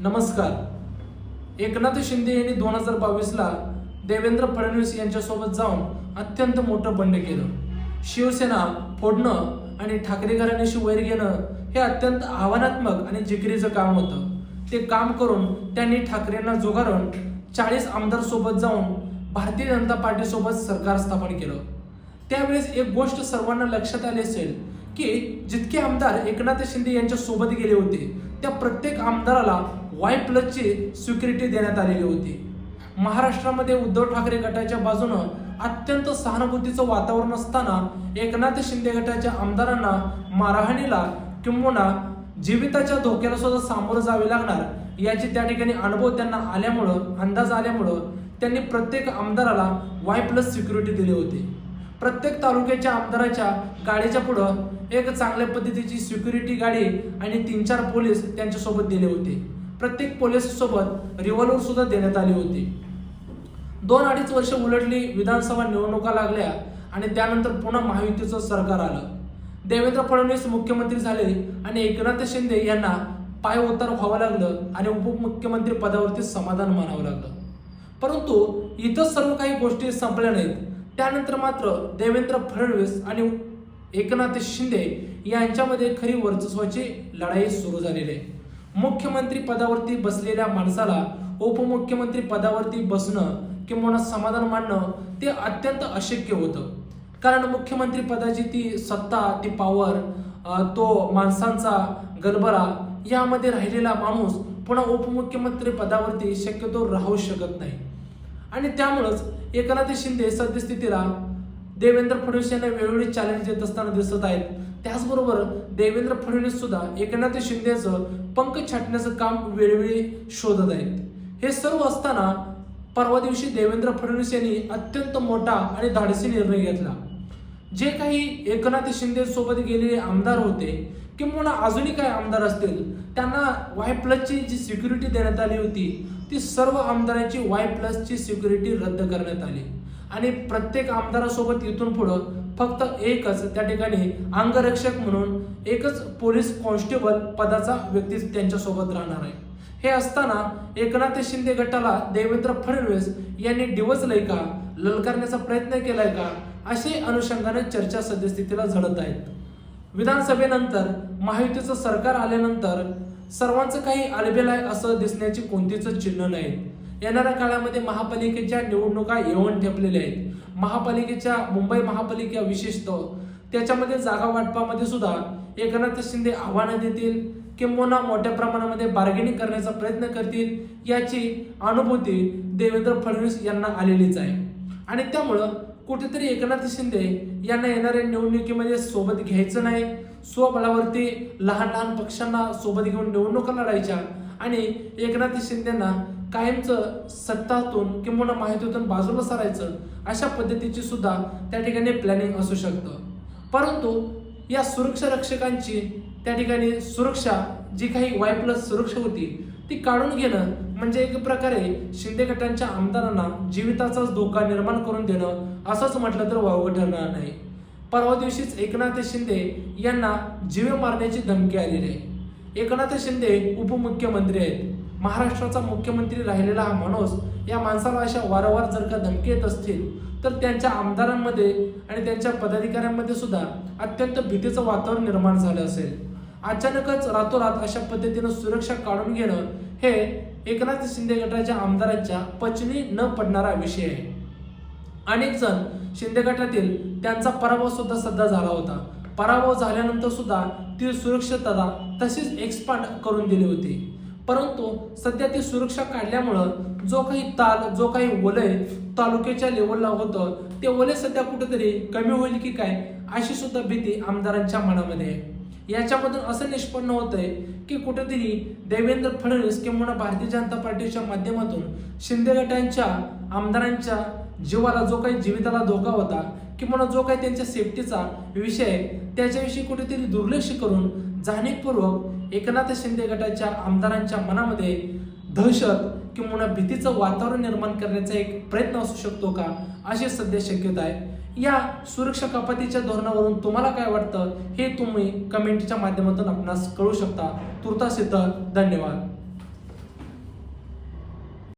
नमस्कार. एकनाथ शिंदे यांनी दोन हजार बावीसला देवेंद्र फडणवीस यांच्यासोबत जाऊन अत्यंत मोठं बंड केलं. शिवसेना फोडणं आणि ठाकरे घराण्याशी वैर घेणं हे अत्यंत आव्हानात्मक आणि जिकिरीचं काम होतं. ते काम करून त्यांनी ठाकरेंना जुगारून चाळीस आमदारसोबत जाऊन भारतीय जनता पार्टीसोबत सरकार स्थापन केलं. त्यावेळेस एक गोष्ट सर्वांना लक्षात आली असेल की जितके आमदार एकनाथ शिंदे यांच्या सोबत गेले होते त्या प्रत्येक आमदाराला वाय प्लसची स्वीकृती देण्यात आलेली होती. महाराष्ट्रामध्ये उद्धव ठाकरे गटाच्या बाजूनं अत्यंत सहानुभूतीचं वातावरण असताना एकनाथ शिंदे गटाच्या आमदारांना मारहाणीला किंबहुना जीविताच्या धोक्याला सुद्धा सामोरं जावे लागणार याची त्या ठिकाणी अनुभव त्यांना आल्यामुळं अंदाज आल्यामुळं त्यांनी प्रत्येक आमदाराला वाय प्लस सिक्युरिटी दिली होती. प्रत्येक तालुक्याच्या आमदाराच्या गाडीच्या पुढं एक चांगल्या पद्धतीची सिक्युरिटी गाडी आणि तीन चार पोलीस त्यांच्यासोबत दिले होते. प्रत्येक पोलीस सोबत रिव्हॉल्वर सुद्धा देण्यात आली होती. दोन अडीच वर्ष उलटली विधानसभा निवडणुका लागल्या आणि त्यानंतर पुन्हा महायुतीचं सरकार आलं. देवेंद्र फडणवीस मुख्यमंत्री झाले आणि एकनाथ शिंदे यांना पाय उतार व्हावं लागलं आणि उपमुख्यमंत्री पदावरती समाधान मानावं लागलं. परंतु इथं सर्व काही गोष्टी संपल्या नाहीत. त्यानंतर मात्र देवेंद्र फडणवीस आणि एकनाथ शिंदे यांच्यामध्ये खरी वर्चस्वाची लढाई सुरू झालेली आहे. मुख्यमंत्री पदावरती बसलेल्या माणसाला उपमुख्यमंत्री पदावरती बसणं किंवा समाधान मानणं ते अत्यंत अशक्य होतं. कारण मुख्यमंत्री पदाची ती सत्ता ती पॉवर तो माणसांचा गलबरा यामध्ये राहिलेला माणूस पुन्हा उपमुख्यमंत्री पदावरती शक्यतो राहू शकत नाही. आणि त्यामुळंच एकनाथ शिंदे सद्यस्थितीला देवेंद्र फडणवीस यांना वेळोवेळी चॅलेंज देत असताना दिसत आहेत. त्याचबरोबर देवेंद्र फडणवीस सुद्धा एकनाथ शिंदेचं पंख छाटण्याचं काम वेळोवेळी शोधत आहेत. हे सर्व असताना परवा दिवशी देवेंद्र फडणवीस यांनी अत्यंत मोठा आणि धाडसी निर्णय घेतला. जे काही एकनाथ शिंदे सोबत गेलेले आमदार होते किंवा अजूनही काही आमदार असतील त्यांना वाय प्लसची जी सिक्युरिटी देण्यात आली होती ती सर्व आमदारांची वाय प्लसची सिक्युरिटी रद्द करण्यात आली. आणि प्रत्येक आमदारासोबत इथून पुढं फक्त एकच त्या ठिकाणी अंगरक्षक म्हणून एकच पोलीस कॉन्स्टेबल पदाचा व्यक्ती त्यांच्यासोबत राहणार आहे. हे असताना एकनाथ शिंदे गटाला देवेंद्र फडणवीस यांनी डिवचलंय का ललकारण्याचा प्रयत्न केलाय का अशी अनुषंगाने चर्चा सद्यस्थितीला झडत आहेत. विधानसभेनंतर महायुतीचं सरकार आल्यानंतर सर्वांचं काही आलबेल आहे असं दिसण्याची कोणतीच चिन्ह नाही येणाऱ्या काळामध्ये महापालिकेच्या निवडणुका येऊन ठेपलेल्या आहेत. महापालिकेच्या मुंबई महापालिका विशेषतः त्याच्यामध्ये जागा वाटपामध्ये सुद्धा एकनाथ शिंदे आव्हानं देतील किंबहुना मोठ्या प्रमाणामध्ये बार्गेनिंग करण्याचा प्रयत्न करतील याची अनुभूती देवेंद्र फडणवीस यांना आलेलीच आहे. आणि त्यामुळं कुठेतरी एकनाथ शिंदे यांना येणाऱ्या निवडणुकीमध्ये सोबत घ्यायचं नाही. स्वबळावरती लहान लहान पक्षांना सोबत घेऊन निवडणुका लढायच्या आणि एकनाथ शिंदेना कायमचं सत्तातून किंवा माहितीतून बाजूला सरायचं अशा पद्धतीची सुद्धा त्या ठिकाणी प्लॅनिंग असू शकतं. परंतु या सुरक्षा रक्षकांची त्या ठिकाणी सुरक्षा जी काही वाय प्लस सुरक्षा होती ती काढून घेणं म्हणजे एक प्रकारे शिंदे गटांच्या आमदारांना जीविताचाच धोका निर्माण करून देणं असंच म्हटलं तर वावगं ठरणार नाही. परवा दिवशीच एकनाथ शिंदे यांना जीवे मारण्याची धमकी आलेली आहे. एकनाथ शिंदे उपमुख्यमंत्री आहेत. महाराष्ट्राचा मुख्यमंत्री राहिलेला हा माणूस या माणसाला अशा वारंवार जर का धमकी येत असतील तर त्यांच्या आमदारांमध्ये आणि त्यांच्या पदाधिकाऱ्यांमध्ये सुद्धा अत्यंत भीतीचं वातावरण निर्माण झालं असेल. अचानकच रातोरात अशा पद्धतीनं सुरक्षा काढून घेणं हे एकनाथ शिंदे गटाच्या आमदारांच्या पचनी न पडणारा विषय आहे. अनेक जण शिंदे गटातील त्यांचा पराभव सुद्धा सध्या झाला होता. पराभव झाल्यानंतर सुद्धा ती सुरक्षितता तशीच एक्सपांड करून दिली होती. परंतु सध्या ती सुरक्षा काढल्यामुळं जो काही ताल जो काही वलय तालुक्याच्या लेवलला होतं ते वलय सध्या कुठेतरी कमी होईल की काय अशी सुद्धा भीती आमदारांच्या मनामध्ये आहे. याच्यामधून असं निष्पन्न होत आहे की कुठेतरी देवेंद्र फडणवीस किंवा भारतीय जनता पार्टीच्या माध्यमातून शिंदे गटांच्या आमदारांच्या जीवाला जो काही जीविताला धोका होता किंवा जो काही त्यांच्या सेफ्टीचा विषय आहे त्याच्याविषयी कुठेतरी दुर्लक्ष करून जाणीवपूर्वक एकनाथ शिंदे गटाच्या आमदारांच्या मनामध्ये दहशत किंवा भीतीचं वातावरण निर्माण करण्याचा एक प्रयत्न असू शकतो का अशी सध्या शक्यता आहे. या सुरक्षा कपातीच्या धोरणावरून तुम्हाला काय वाटतं हे तुम्ही कमेंटच्या माध्यमातून आपणास कळू शकता. तुर्तास इथं धन्यवाद.